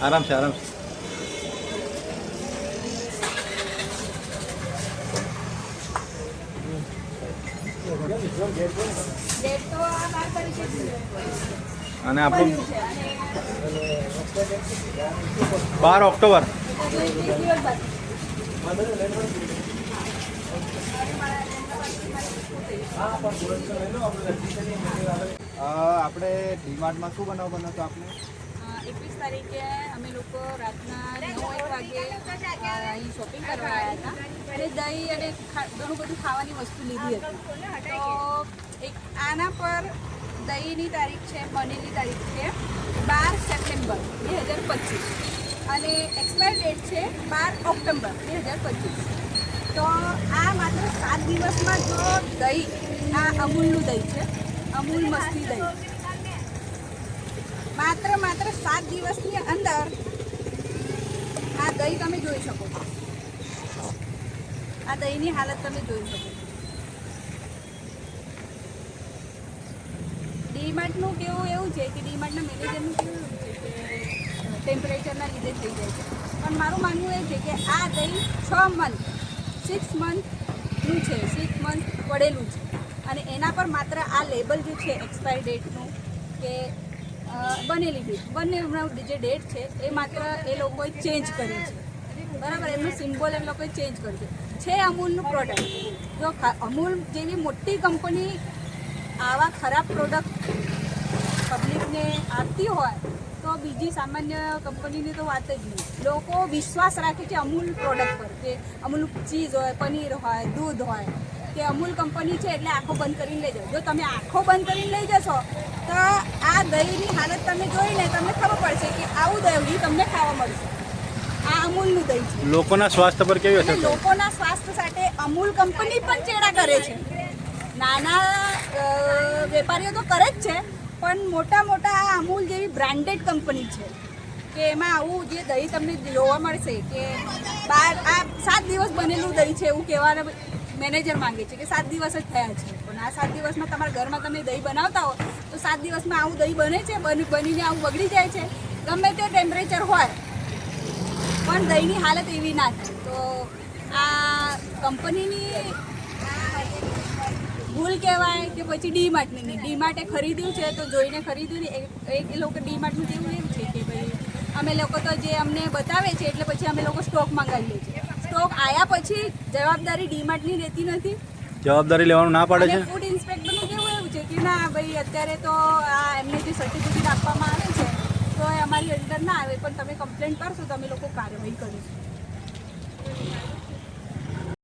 આરામ છે આરામ છે ડેટ તો આ બાર તારીખે જ છે. અને આપણું બાર ઓક્ટોબર દિવસ બાકી. આપણે ડીમાર્ટમાં શું બનાવ તો આપણે એકવીસ તારીખે અમે લોકો રાતના નવ એક વાગે અહીં શોપિંગ કરવા આવ્યા હતા. અને દહીં અને ઘણું બધું ખાવાની વસ્તુ લીધી હતી. તો એક, આના પર દહીંની તારીખ છે, પનીરની તારીખ છે, બાર સપ્ટેમ્બર બે હજાર પચીસ. અને એક્સપાયર ડેટ છે, બાર ઓક્ટોબર બે હજાર પચીસ. તો આ માત્ર સાત દિવસમાં જો દહીં, આ અમૂલનું દહીં છે. અમૂલ મસ્તી દહીં. માત્ર માત્ર સાત દિવસની અંદર આ દહીં તમે જોઈ શકો. આ દહીંની હાલત તમે જોઈ શકો. છો ડીમાર્ટનું કેવું એવું છે કે ડીમાર્ટના મેનેજરનું કેવું છે કે ટેમ્પરેચરના લીધે થઈ જાય છે. પણ મારું માનવું એ છે કે આ દહીં છ મંથ સિક્સ મંથનું છે સિક્સ મંથ પડેલું છે. અને એના પર માત્ર આ લેબલ જે છે એક્સપાયર ડેટનું કે બનેલી ડેટ બંને હમણાં જે ડેટ છે, એ માત્ર એ લોકોએ ચેન્જ કરી છે. બરાબર? એમનું સિમ્બોલ એમ લોકોએ ચેન્જ કર્યું છે. છે અમૂલનું પ્રોડક્ટ જો અમૂલ જેવી મોટી કંપની આવા ખરાબ પ્રોડક્ટ પબ્લિકને આપતી હોય, તો બીજી સામાન્ય કંપનીની તો વાત જ નહીં. લોકો વિશ્વાસ રાખે છે અમૂલ પ્રોડક્ટ પર, કે અમૂલ ચીઝ હોય, પનીર હોય, દૂધ હોય. કે અમૂલ કંપની છે એટલે આંખો બંધ કરીને લઈ જાઓ. જો તમે આંખો બંધ કરીને લઈ જશો તો આ દહીંની હાલત તમે જોઈને તમને ખબર પડશે કે આવું દહીં તમને ખાવા મળશે. આ અમૂલનું દહીં છે. લોકોના સ્વાસ્થ્ય પર કેવી અસર લોકોના સ્વાસ્થ્ય સાથે અમૂલ કંપની પણ ચેડા કરે છે. નાના વેપારીઓ તો કરે જ છે પણ મોટા મોટા આ અમૂલ જેવી બ્રાન્ડેડ કંપની છે કે એમાં આવું જે દહીં તમને જોવા મળશે કે બાર આ સાત દિવસ બનેલું દહીં છે એવું કહેવાના મેનેજર માંગે છે કે સાત દિવસ જ થયા છે. પણ આ સાત દિવસમાં તમારા ઘરમાં તમે દહીં બનાવતા હો, તો સાત દિવસમાં આવું દહીં બને છે? બની, બનીને આવું બગડી જાય છે? ગમે તે ટેમ્પરેચર હોય, પણ દહીંની હાલત એવી ના થાય. તો આ કંપનીની ભૂલ કહેવાય કે પછી ડીમાર્ટની નહીં ડીમાર્ટે ખરીદ્યું છે, તો જોઈને ખરીદ્યું ને એ- લોકો ડીમાર્ટનું જેવું એવું છે કે ભાઈ, અમે લોકો તો જે અમને બતાવે છે, એટલે પછી અમે લોકો સ્ટોક મંગાવીએ છીએ સ્ટોક આવ્યા પછી જવાબદારી ડીમાર્ટની રહેતી નથી. જવાબદારી લેવાનું ના પાડે છે? ફૂડ ઇન્સ્પેક્ટરનું કેવું એવું છે કે ના ભાઈ અત્યારે તો આ એમને જે સર્ટિફિકેટ આપવામાં આવે છે તો એ અમારી અંદર ના આવે પણ તમે કમ્પ્લેન કરશો તો અમે લોકો કાર્યવાહી કરીશું.